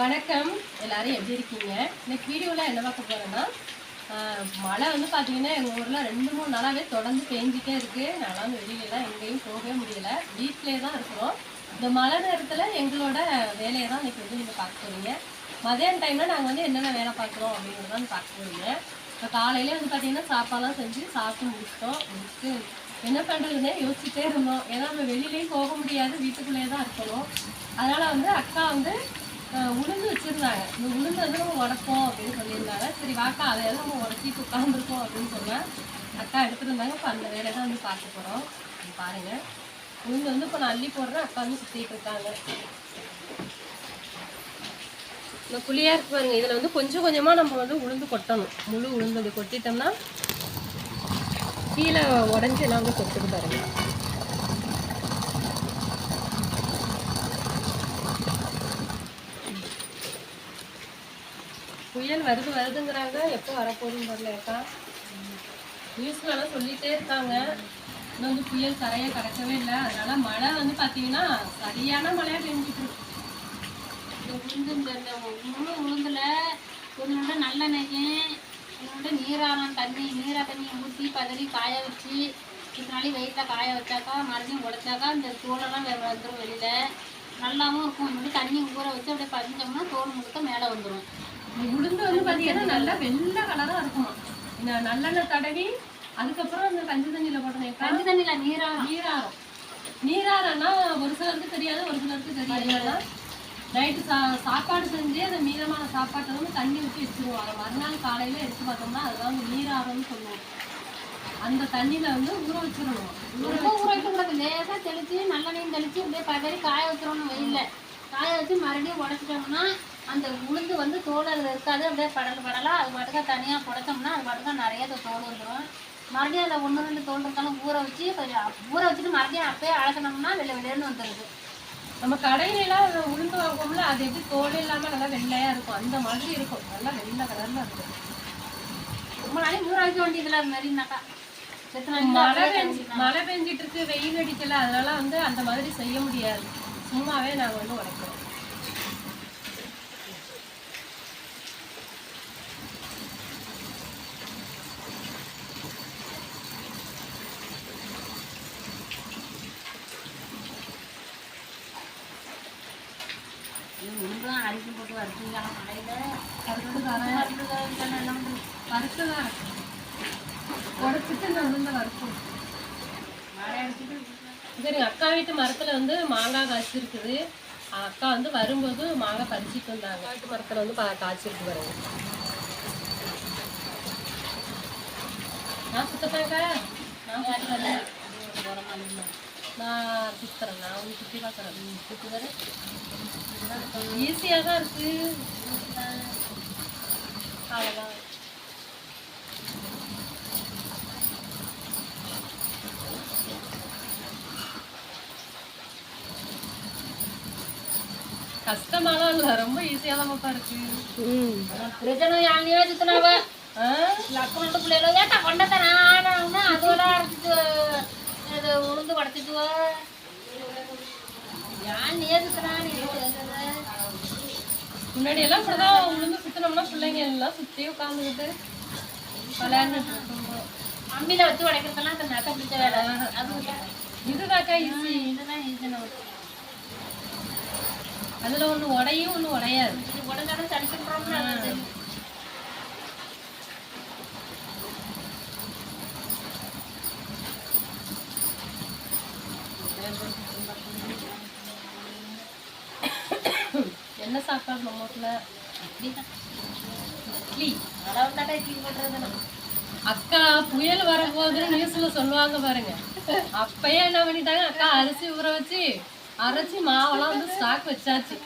வணக்கம். எல்லாரும் எப்படி இருக்கீங்க? இன்னைக்கு வீடியோவில் என்ன பார்க்க போறேன்னா மழை வந்து பார்த்தீங்கன்னா எங்கள் ஊரில் ரெண்டு மூணு நாளாவே தொடர்ந்து பெஞ்சிட்டே இருக்கு. நல்லா வந்து வெளியிலலாம் எங்கேயும் போகவே முடியல. வீட்டிலே தான் இருக்கிறோம். இந்த மழை நேரத்தில் எங்களோட வேலையை தான் இன்னைக்கு வந்து நீங்கள் பார்க்க போறீங்க. மதியான டைமில் நாங்கள் வந்து என்னென்ன வேலை பார்க்குறோம் அப்படிங்கிறத வந்து பார்க்க போறீங்க. இப்போ காலையிலே வந்து பார்த்தீங்கன்னா சாப்பாடுலாம் செஞ்சு சாப்பிட்டு முடிச்சிட்டோம். முடிச்சுட்டு என்ன பண்ணுறதுன்னே யோசிச்சுட்டே இருந்தோம். ஏன்னா நம்ம வெளியிலையும் போக முடியாது வீட்டுக்குள்ளேயே தான் இருக்கணும். அதனால வந்து அக்கா வந்து உளுந்து வச்சுருந்தாங்க. இந்த உளுந்து வந்து நம்ம உடப்போம் அப்படின்னு சொல்லியிருந்தாங்க. சரி வாக்கா அதையெல்லாம் நம்ம உடச்சிட்டு உட்காந்துருக்கோம் அப்படின்னு சொன்னேன் அக்கா எடுத்துருந்தாங்க. இப்போ அந்த வேலையை தான் வந்து பார்க்க போகிறோம் பாருங்க. உளுந்து வந்து இப்போ நான் அள்ளி போடுறேன். அக்கா வந்து சுற்றிட்டு இருக்காங்க. இந்த புளியாக இருக்கு பாருங்க. இதில் வந்து கொஞ்சம் கொஞ்சமாக நம்ம வந்து உளுந்து கொட்டணும். முழு உளுந்து அப்படி கொட்டிட்டோம்னா கீழே உடஞ்சி எல்லாம் வந்து கொட்டுக்கு பாருங்க. புயல் வருது வருதுங்கிறாங்க. எப்போ வரப்போகுதுன்னு தெரியலக்கா நியூஸ்லலாம் சொல்லிகிட்டே இருக்காங்க. இன்னும் வந்து புயல் சரியாக கிடக்கவே இல்லை. அதனால் மழை வந்து பார்த்தீங்கன்னா சரியான மழையாக பெஞ்சிட்டு இருக்கு. இந்த உளுந்து இந்த இந்த முழு உளுந்துல கொஞ்சோண்டு நல்லெண்ணெய் கொஞ்சோண்டு நீரானம் தண்ணி நீரா தண்ணியை ஊற்றி பதறி காய வச்சு இது நாளைக்கு வெயிட்டில் காய வச்சாக்கா மறுபடியும் உடைச்சாக்கா இந்த தோலெல்லாம் வேறு வந்துடும் வெளியில். நல்லாவும் இருக்கும். முன்னாடி தண்ணி ஊற வச்சு அப்படியே பதிஞ்சோம்னா தோல் முழுக்க மேலே வந்துடும் உளுந்து வந்து பார்த்தீங்கன்னா நல்லா வெள்ளை கலராக இருக்குமா. இந்த நல்லெண்ணெய் தடவி அதுக்கப்புறம் இந்த கஞ்சி தண்ணியில் போட்டேன் தண்ணி தண்ணியில் நீரா? நீராரம் நீராரம்னா ஒரு சிலருக்கு தெரியாது ஒரு சிலருக்கு தெரியாது. நைட்டு சா சாப்பாடு செஞ்சு அந்த மீதமான சாப்பாட்டை வந்து தண்ணி ஊற்றி வச்சுருவோம். அதை மறுநாள் காலையில் எடுத்து பார்த்தோம்னா அதுதான் வந்து நீராரம்னு சொல்லுவோம். அந்த தண்ணியில் வந்து ஊற வச்சிடணும். ரொம்ப ஊற வைக்கக்கூடாது. லேசாக தெளித்து நல்லெண்ணையும் தெளித்து அப்படியே பதறி காய வச்சிடணும் வெயிலில். காய வச்சு மறுபடியும் உடச்சிட்டோம்னா அந்த உளுந்து வந்து தோல் அதில் இருக்காது. அப்படியே படல் படலாக அது பாட்டுக்கா தனியாக புடைச்சோம்னா அது பாட்டுக்கா நிறைய தோல் வந்துடும் மறுபடியும் அதில் ஒன்று ரெண்டு தோல் இருந்தாலும் ஊற வச்சு கொஞ்சம் ஊற வச்சுட்டு மறுபடியும் அப்பயே அழகணும்னா வெள்ளை வெளியேன்னு வந்துடுது நம்ம கடையிலலாம் உளுந்து வாங்குவோம்ல அது எப்படி தோல் இல்லாமல் நல்லா வெள்ளையாக இருக்கும். அந்த மாதிரி இருக்கும். நல்லா வெள்ளை கலரில் இருக்கும். ரொம்ப நாளைக்கு ஊற வைக்க வேண்டியதில்லை அது மாதிரினாக்கா. மழை பெஞ்சு மழை பெஞ்சிட்டு இருக்கு வெயில் அடிக்கல அதனால வந்து அந்த மாதிரி செய்ய முடியாது. சும்மாவே நாங்கள் வந்து உடைக்கிறோம் ஒன்றும் அரிசி போட்டு வறுத்தீங்களா மழையில் கருத்து தரேன் எல்லாம் வறுத்து தான் உடைச்சிட்டு இந்த உளுந்த வறுக்கும் மழை அடிச்சுட்டு சரி அக்கா வீட்டு மரத்துல வந்து மாங்காய் காய்ச்சிருக்குது. அக்கா வந்து வரும்போது மாங்காய் பறிச்சிட்டு வந்தாங்க. வீட்டு மரத்துல வந்து காய்ச்சிருக்கு பாருங்க. நான் சுத்தப்பேங்க நான் சுத்துறேன் நான் சுத்துறேன். நான் வந்து சுத்தி பார்க்குறேன். சுத்துறேன் ஈஸியாக தான் இருக்கு. அவ்வளோதான் கஷ்டமாலாம் இல்லை. ரொம்ப ஈஸியாக தான் இருக்கு. பிரச்சனை யானையே சுத்தினாவ? ஆ? லக்கணத்து பிள்ளைகள ஏட்டா கொண்டத்தன ஆனா அதுவெல்லாம் அரைச்சிட்டு இது உளுந்து படைச்சிட்டு யானையே சுத்தினா நீ முன்னாடி எல்லாம் இப்படிதான் உளுந்து சுத்தினோம்னா பிள்ளைங்க எல்லாம் சுத்தி உட்காந்துக்கிட்டு விளையாண்டுட்டு இருக்கும்போது அம்மியில வச்சு உடைக்கிறதெல்லாம் அந்த நட்டை பிடிச்ச வேலை. அது இதுதாக்கா ஈஸி இதுதான் ஈஸியான அதுல ஒண்ணு உடையும் ஒண்ணு உடையாது. இது உடஞ்சாலும் தெரியும் என்ன சாப்பாடு நம்ம வீட்டுல இட்லி அளவு தாட்டா இட்லி போட்டுறது அக்கா புயல் வரப்போகுதுன்னு நியூஸ்ல சொல்லுவாங்க பாருங்க. அப்பயே என்ன பண்ணிட்டாங்க? அக்கா அரிசி ஊற வச்சு அரைச்சி மாவெல்லாம் வந்து ஸ்டாக் வச்சாச்சு.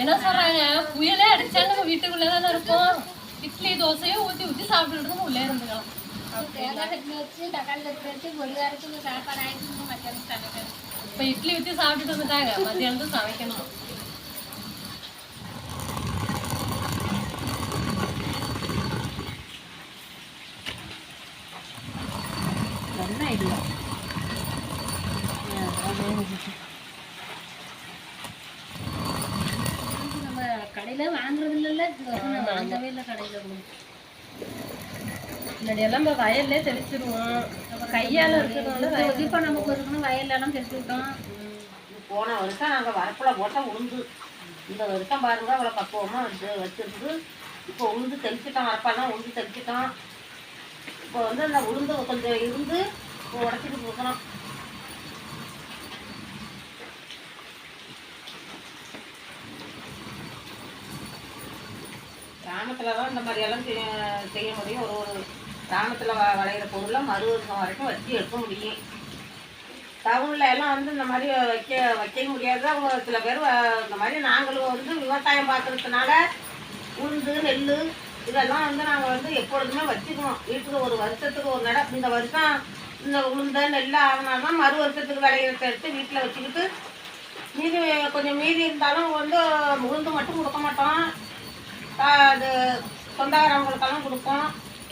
என்ன சொல்றாங்க? புயலே அடிச்சா நம்ம வீட்டுக்குள்ளே தானே இருப்போம். இட்லி தோசையும் ஊத்தி ஊத்தி சாப்பிட்டுட்டு உள்ளே இருந்துக்கலாம். இப்ப இட்லி ஊத்தி சாப்பிட்டுட்டு வந்துட்டாங்க. மத்தியானம் சமைக்கணும் நல்ல ஐடியா நம்ம கடை கடையில வாங்குறது இல்லைல்ல இது வரைக்கும் நான் வாங்கவே இல்லை கடையில உளுந்து. முன்னாடி எல்லாம் நம்ம வயல்லே தெளிச்சிருவோம். கையால இருக்கிறதுனால இப்போ நமக்கு இருக்கணும் வயல்ல எல்லாம் தெரிஞ்சு விட்டோம் போன வருஷம் நாங்கள் வரப்புல போட்டால் உளுந்து. இந்த வருஷம் பாருங்க அவ்வளோ பக்குவமாக வச்சு வச்சிருந்து இப்போ உளுந்து தெளிச்சிட்டோம். வரப்பெல்லாம் உளுந்து தெளிச்சிட்டோம். இப்போ வந்து அந்த உளுந்து கொஞ்சம் இருந்து உடச்சிட்டு கொடுக்கணும் கிராமத்தில் தான் இந்த மாதிரியெல்லாம் செய்ய செய்ய முடியும். ஒரு ஒரு கிராமத்தில் வ விளையிற பொருளை மறு வருஷம் வரைக்கும் வச்சு எடுக்க முடியும். டவுனில் எல்லாம் வந்து இந்த மாதிரி வைக்க வைக்க முடியாது. அவங்க சில பேர் வ- இந்த மாதிரி நாங்களும் வந்து விவசாயம் பார்க்குறதுனால உளுந்து நெல் இதெல்லாம் வந்து நாங்கள் வந்து எப்பொழுதுமே வச்சுக்குவோம். வீட்டுக்கு ஒரு வருஷத்துக்கு ஒரு நட இந்த வருஷம் இந்த உளுந்த நெல் ஆகினால்தான் மறு வருஷத்துக்கு விளையிறத எடுத்து வீட்டில் வச்சுக்கிட்டு மீதி கொஞ்சம் மீதி இருந்தாலும் வந்து உளுந்து மட்டும் கொடுக்க மாட்டோம். அது சொந்தக்காரவங்களுக்கெல்லாம் கொடுப்போம்.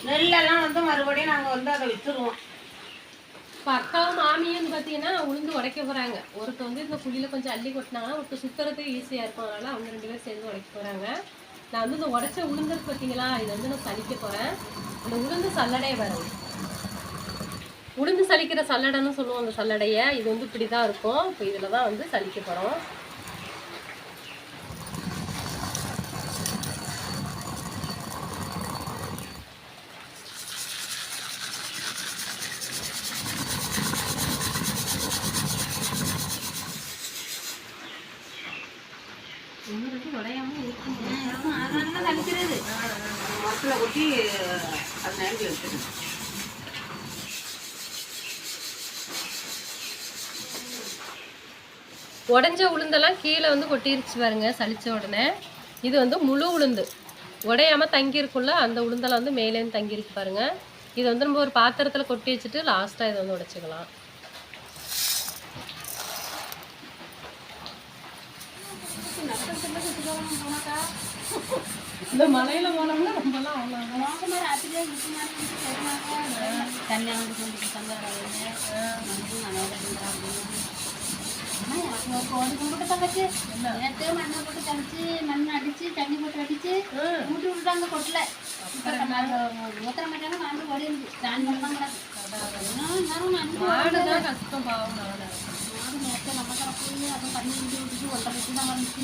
நெல்லெல்லாம் வந்து மறுபடியும் நாங்கள் வந்து அதை விற்றுருவோம் இப்போ அக்காவும் மாமியும் பார்த்தீங்கன்னா உளுந்து உடைக்க போகிறாங்க ஒருத்தர் வந்து இந்த குழியில் கொஞ்சம் அள்ளி கொட்டினாங்கன்னா ஒருத்தர் சுற்றுறதுக்கு ஈஸியாக இருக்கும். அதனால் அவங்க ரெண்டு பேரும் சேர்ந்து உடைக்க போகிறாங்க நான் வந்து இந்த உடைச்ச உளுந்து பார்த்தீங்களா இதை வந்து நான் சலிக்க போகிறேன் அந்த உளுந்து சல்லடை வரும் உளுந்து சலிக்கிற சல்லடைன்னு சொல்லுவோம் அந்த சல்லடையை. இது வந்து இப்படி தான் இருக்கும். இப்போ இதில் தான் வந்து சலிக்க போகிறோம் உடையாம இருக்கும் அதனால தான் தளிக்கிறது மரத்தில் கொட்டி அது நேரத்தில் எடுத்துக்கணும் உடஞ்ச உளுந்தெல்லாம் கீழே வந்து கொட்டிருச்சு பாருங்க சலிச்ச உடனே. இது வந்து முழு உளுந்து. உடையாம தங்கி இருக்கும்ல அந்த உளுந்தெல்லாம் வந்து மேலேருந்து தங்கியிருக்கு பாருங்க. இது வந்து நம்ம ஒரு பாத்திரத்துல கொட்டி வச்சுட்டு லாஸ்டா இதை வந்து உடைச்சுக்கலாம். இந்த மலையில போனோம்னா ரொம்பலாம் அவ்வளோ தண்ணி வந்து கொண்டு கோடி நேற்று மண்ணை போட்டு தளிச்சு மண் அடிச்சு தண்ணி போட்டு அடிச்சு ஊட்டி விட்டுட்டாங்க கொட்டில் ஊத்துற மாட்டாங்க மாண்டு ஓடி நான் அஞ்சு கஷ்டம் பாவம் மாடு நேற்று நம்ம அதுவும் ஒன்றரை லட்சம் தான் வந்துச்சு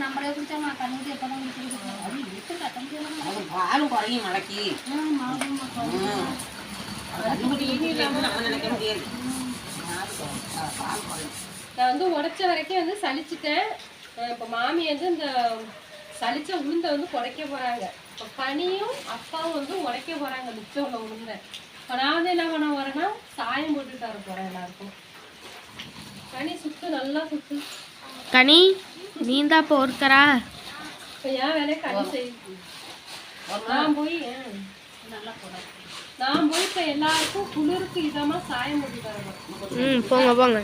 நம்மளே குடிச்சாமா கண்ணுக்கு அது இருக்கு பாலும் குறையும் மலைக்கு நம்ம நினைக்க முடியாது நான் வந்து உடைச்ச வரைக்கும் வந்து சலிச்சிட்டேன் அஹ் இப்ப மாமி வந்து இந்த சலிச்ச உளுந்தை வந்து குடைக்க போறாங்க. இப்போ பனியும் அப்பாவும் வந்து உடைக்க போறாங்க மிச்சம் உள்ள உளுந்தை. இப்போ நான் வந்து என்ன பண்ண போறேன்னா சாயம் போட்டு தர போறேன் எல்லாருக்கும். பனி சுத்து நல்லா சுத்து. கனி நீந்தாப்ப ஒருத்தரா? இப்போ என் வேலையை கனி செய்யுது. நான் போய் நல்லா நான் போய் இப்போ எல்லாருக்கும் குளிருக்கு இதமா சாயம் போட்டு தரணும். ம் போங்க போங்க.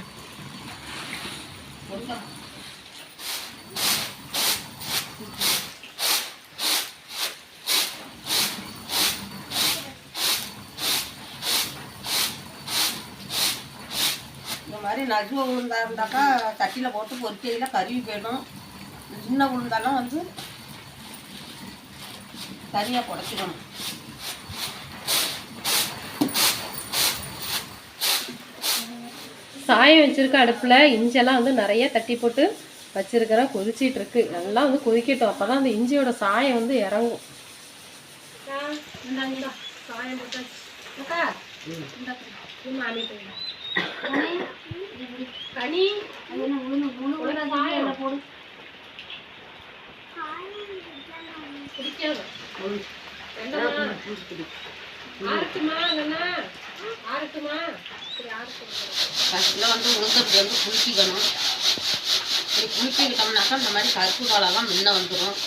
இந்த மாதிரி நஜுவ உளுந்தா இருந்தாக்கா சட்டியில் போட்டு பொரிக்கையில் கருவி போயிடும் சின்ன உளுந்தாலும் வந்து தனியாக புடச்சிக்கணும். சாயம் வச்சிருக்க அடுப்புல இஞ்செல்லாம் வந்து நிறைய தட்டி போட்டு வச்சிருக்கிறேன். கொதிச்சிட்டு இருக்கு நல்லா வந்து கொதிக்கட்டும். அப்பதான் அந்த இஞ்சியோட சாயம் வந்து இறங்கும். சாயம் போட்டாச்சு அக்கா, இந்தா, இது மாமி போயிடு. கனி அது என்ன உளுந்து முழு உளுந்து சாயம். போடு. பிடிக்காது ஃபஸ்ட்டில் வந்து உளுந்து வந்து குலுக்கிக்கணும் இப்படி குலுக்கிக்கிட்டோம்னாக்கா இந்த மாதிரி கருப்பு காலெல்லாம் முன்ன வந்துடும்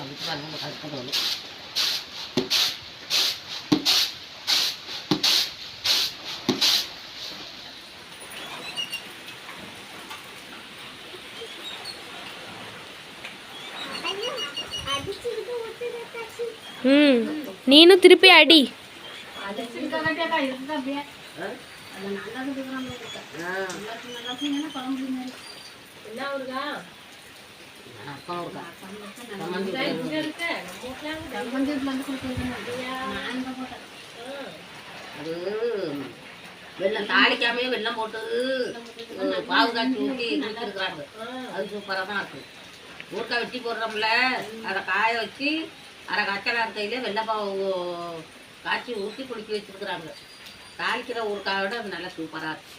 அதுக்கு பாருங்க கருப்பு தோல் ம் நீனும் திருப்பி அடி இதுக்காகட்டியாக்கா இருக்குது அப்படியே அது நல்லது இருக்கிறாங்க எல்லாத்தையும் நல்லா செஞ்சீங்கன்னா குழம்பு மாதிரி என்ன ஊருக்கா அப்பம் இருக்கா இங்க இருக்க நம்ம வீட்டுல அங்க சம்மந்தி வீட்டில் வந்து கொடுத்துருக்கேன் நீனும் திருப்பி போட்டேன் அது வெள்ளம் தாளிக்காமே வெள்ளம் போட்டு அஹ், பாவு காய்ச்சி ஊற்றி கொடுத்துருக்குறாங்க அது சூப்பராக தான் இருக்கும் ஊறுக்காய் வெட்டி போடுறோம்ல அதை காய வச்சு அரை காய்ச்சலாக இருக்கையில வெள்ளைப்பாவு காய்ச்சி ஊற்றி குளிக்க வச்சுருக்குறாங்க. தாளிக்கிற ஊறுக்காயை விட அது நல்லா சூப்பராக இருக்கும்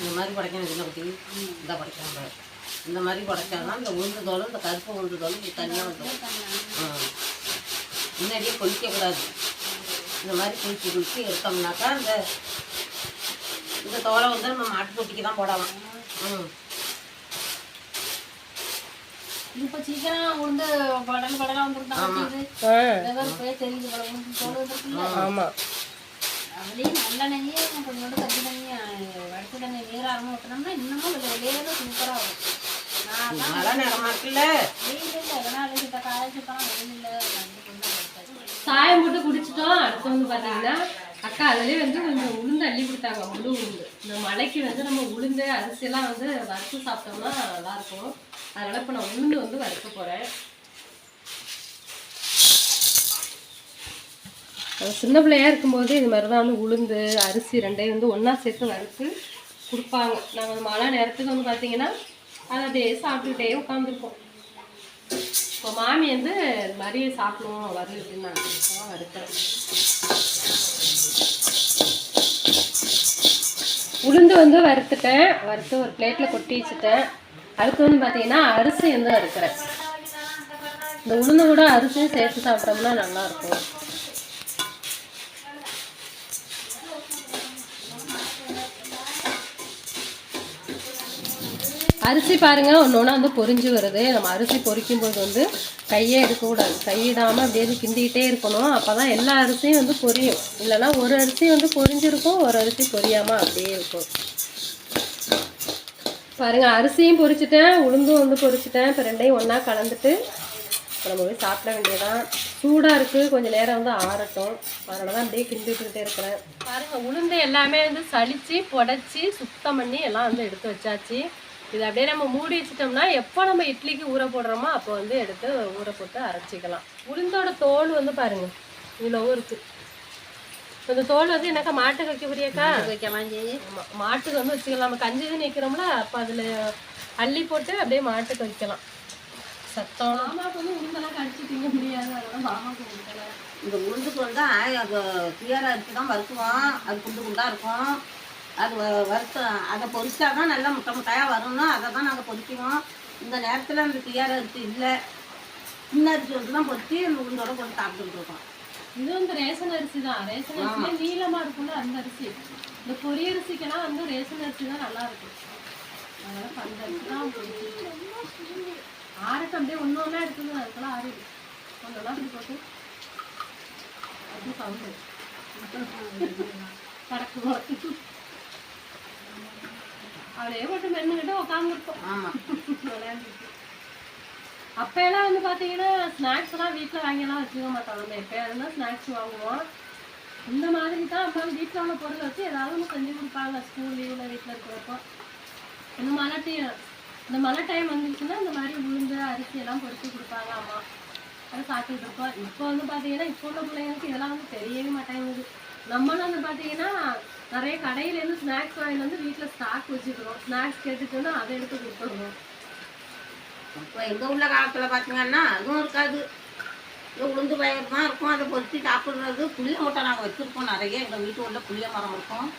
இந்த மாதிரி படைக்கணும் இதில் பற்றி இந்த படைக்கணும் பாரு. இந்த மாதிரி படைச்சாதான் இந்த உளுந்து தோலும் இந்த கருப்பு உளுந்து தோலும் இது தனியாக வந்துடும். முன்னாடியே கொதிக்கக்கூடாது. இந்த மாதிரி குளிச்சு குளிச்சு எடுத்தோம்னாக்கா இந்த இந்த தோலை வந்து நம்ம மாட்டு தொட்டிக்கு தான் போடலாம். ம். இப்போ சீக்கிரம் உளுந்து படல் படலாக வந்துருந்தாங்க ஆமா. அதுலேயும் நல்ல நெய்யே கொஞ்சோண்டு கஞ்சி தண்ணி வடிச்ச தண்ணி நீராரமாக ஊற்றினோம்னா இன்னமும் வெளியே வெளியே சூப்பராக வரும். தான் சாயம் போட்டு குடிச்சிட்டோம். அடுத்து வந்து பாத்தீங்கன்னா அக்கா அதுலயே வந்து கொஞ்சம் உளுந்து அள்ளி கொடுத்தாங்க முழு உளுந்து. இந்த மலைக்கு வந்து நம்ம உளுந்து அரிசி எல்லாம் வந்து வறுத்து சாப்பிட்டோம்னா நல்லா இருக்கும். அதனால் இப்போ நான் உளுந்து வந்து வறுக்க போகிறேன் சின்ன பிள்ளையா இருக்கும்போது இது மாதிரி தான் வந்து உளுந்து அரிசி ரெண்டையும் வந்து ஒன்றா சேர்த்து வறுத்து கொடுப்பாங்க. நாங்கள் மழை நேரத்துக்கு வந்து பார்த்தீங்கன்னா அதை அப்படியே சாப்பிட்டுக்கிட்டே உட்காந்துருப்போம் இப்போ மாமி வந்து இது மாதிரி சாப்பிடுவோம் வருது அப்படின்னாங்க அதான் வறுத்தேன் உளுந்து வந்து வறுத்துட்டேன். வறுத்து ஒரு பிளேட்டில் கொட்டி வச்சுட்டேன். அடுத்து வந்து பார்த்தீங்கன்னா அரிசி வந்து அறுக்கிறேன் இந்த உளுந்து கூட அரிசியும் சேர்த்து சாப்பிட்டோம்னா நல்லா இருக்கும் அரிசி பாருங்க ஒன்று ஒன்றா வந்து பொரிஞ்சு வருது. நம்ம அரிசி பொரிக்கும் போது வந்து கையே எடுக்கக்கூடாது. கையிடாமல் அப்படியே கிண்டிக்கிட்டே இருக்கணும். அப்போ தான் எல்லா அரிசியும் வந்து பொரியும். இல்லைன்னா ஒரு அரிசி வந்து பொரிஞ்சிருக்கும் ஒரு அரிசி பொரியாமல் அப்படியே இருக்கும். பாருங்கள் அரிசியும் பொரிச்சிட்டேன் உளுந்தும் வந்து பொரிச்சிட்டேன். இப்போ ரெண்டையும் ஒன்றா கலந்துட்டு இப்போ நம்ம போய் சாப்பிட வேண்டியதான் சூடாக இருக்குது கொஞ்சம் நேரம் வந்து ஆறட்டும். அதனால தான் அப்படியே கிண்டிட்டுக்கிட்டே இருக்கிறேன். பாருங்கள் உளுந்து எல்லாமே வந்து சளிச்சு புடச்சி சுத்தம் பண்ணி எல்லாம் வந்து எடுத்து வச்சாச்சு. இது அப்படியே நம்ம மூடி வச்சிட்டோம்னா எப்போ நம்ம இட்லிக்கு ஊற போடுறோமோ அப்போ வந்து எடுத்து ஊற போட்டு அரைச்சிக்கலாம். உளுந்தோட தோல் வந்து பாருங்கள் இவ்வளோவும் இருக்குது இந்த தோல் வந்து என்னக்கா மாட்டுக்கு வைக்க புரியாக்கா வைக்கலாம் மாட்டுக்கு வந்து வச்சுக்கலாம். நம்ம கஞ்சி தண்ணி வைக்கிறோம்ல அப்போ அதில் அள்ளி போட்டு அப்படியே மாட்டுக்கு வைக்கலாம். சத்தம். மாமாவுக்கு வந்து உளுந்தெல்லாம் கடிச்சு திங்க முடியாது. அதனால மாமாவுக்கு உளுந்தலை இந்த உளுந்துக்கு வந்து ஆய- அது கிளியர் அரிசி தான் வறுக்குவோம். அது குண்டு குண்டாக இருக்கும். அது வ- வறுத்து அதை பொரிச்சா தான் நல்லா முட்டை முட்டையாக வரும்னா அதை தான் நாங்கள் பொரிக்குவோம். இந்த நேரத்தில் அந்த கிளியர் அரிசி இல்லை. சின்ன அரிசி வந்து தான் பொரிச்சு அந்த உளுந்தோட போட்டு சாப்பிட்டுட்டு இருக்கோம். இது வந்து ரேஷன் அரிசி தான். ரேஷன் அரிசிலே நீளமா இருக்கும்ல அந்த அரிசி. இந்த பொரி அரிசிக்கெல்லாம் வந்து ரேஷன் அரிசி தான் நல்லா இருக்கும் அதனால இப்ப அந்த அரிசி தான் ஆறுக்கு அப்படியே ஒன்று ஒன்றா இருக்குது அதுக்கெல்லாம் ஆறிடு ஒன்றா இப்படி போட்டு அது சவுண்டு. படக்கு படக்கு அப்படியே போட்டு மென்னுக்கிட்டு உட்காந்துருக்கோம் ஆமாம். அப்போ எல்லாம் வந்து பார்த்தீங்கன்னா ஸ்நாக்ஸ்லாம் வீட்டில் வாங்கியெல்லாம் வச்சுக்க மாட்டோம் நம்ம எப்போ இருந்தால் ஸ்நாக்ஸ் வாங்குவோம். இந்த மாதிரி தான் அப்போ வீட்டில் உள்ள பொருள் வச்சு ஏதாவது ஒன்று செஞ்சு கொடுப்பாங்க. ஸ்கூல் லீவில் வீட்டில் இருக்கிறப்போ. இந்த மழை டைம் இந்த மழை டைம் வந்துச்சுன்னா இந்த மாதிரி உளுந்து அரிசி எல்லாம் பொரிச்சு கொடுப்பாங்க அம்மா. அதை சாப்பிட்டுட்டு இப்போ வந்து பார்த்தீங்கன்னா இப்போ உள்ள பிள்ளைங்களுக்கு இதெல்லாம் வந்து தெரியவே மாட்டேங்குது. நம்மளும் வந்து பார்த்தீங்கன்னா நிறைய கடையிலேருந்து ஸ்நாக்ஸ் வாங்கிட்டு வந்து வீட்டில் ஸ்டாக் வச்சுக்கிறோம். ஸ்நாக்ஸ் கேட்டுச்சுன்னா அதை எடுத்து கொடுத்துருவோம் இப்போ எங்கள் உள்ள காலத்தில் பார்த்தீங்கன்னா அதுவும் இருக்காது. உளுந்து பயிர் தான் இருக்கும். அதை பொறுத்து சாப்பிட்றது. புளிய மூட்டை நாங்கள் வச்சுருப்போம். நிறைய எங்கள் வீட்டு உள்ள புளிய மரம் இருக்கும்.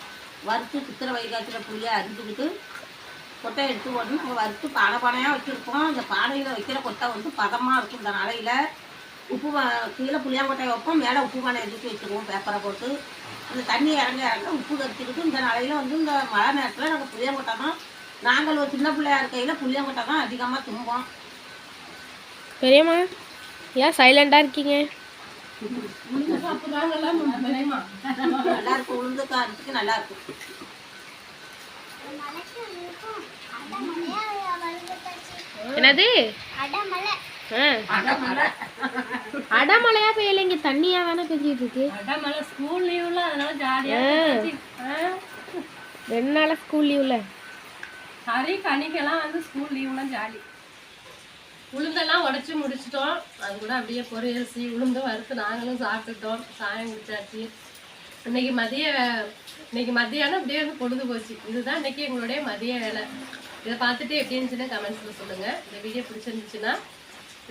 வறுத்து சித்திரை வைகாட்சியில் புளியை அரிஞ்சுக்கிட்டு கொட்டை எடுத்து போட்டு நாங்கள் வறுத்து பானை பானையாக வச்சுருப்போம். அந்த பானையில் வைக்கிற கொட்டை வந்து பதமாக இருக்கும் இந்த நாளையில். உப்பு பா- கீழே புளியாங்கொட்டையை வைப்போம். மேலே உப்பு பானை எடுத்து வச்சுருவோம் பேப்பரை போட்டு. அந்த தண்ணி இறங்க இறங்க உப்பு கரிச்சிக்கிட்டு இந்த நாளையில் வந்து இந்த மழை நேரத்தில் நாங்கள் புளியாங்கொட்டை தான் நாங்கள் ஒரு சின்ன பிள்ளையா இருக்கையில் புளியாங்கொட்டை தான் அதிகமாக தும்போம். பெரியம்மா ஏன் சைலண்டாக இருக்கீங்க? நல்லா இருக்கும் உளுந்து காரத்துக்கு நல்லா இருக்கும். என்னது? ஆ. அடமலை. அடமழையா பெய்யல இங்க தண்ணியா தானே பெஞ்சிட்டு இருக்கு? அடமலை ஸ்கூல் லீவ்ல அதனால ஜாலியா ரெண்டு நாளா ஸ்கூல் லீவ்ல ஹரி கனிக்கெல்லாம் வந்து ஸ்கூல் லீவ்லாம் ஜாலி உளுந்தெல்லாம் உடைச்சு முடிச்சிட்டோம். அது கூட அப்படியே பொரியரிசி உளுந்து வறுத்து நாங்களும் சாப்பிட்டுட்டோம் சாயம் குடிச்சாச்சு இன்னைக்கு மதிய இன்னைக்கு மதியானம் அப்படியே வந்து பொழுது போச்சு. இதுதான் இன்னைக்கு எங்களுடைய மதிய வேலை. இதை பார்த்துட்டு எப்படி இருந்துச்சுன்னு கமெண்ட்ஸில் சொல்லுங்க. இந்த வீடியோ பிடிச்சிருந்துச்சுன்னா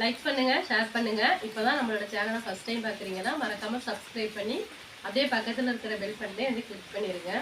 லைக் பண்ணுங்க ஷேர் பண்ணுங்க. இப்போதான் நம்மளோட சேனலை ஃபஸ்ட் டைம் பார்க்குறீங்கன்னா மறக்காமல் சப்ஸ்கிரைப் பண்ணி அப்படியே பக்கத்தில் இருக்கிற பெல் பட்டனே வந்து கிளிக் பண்ணிடுங்க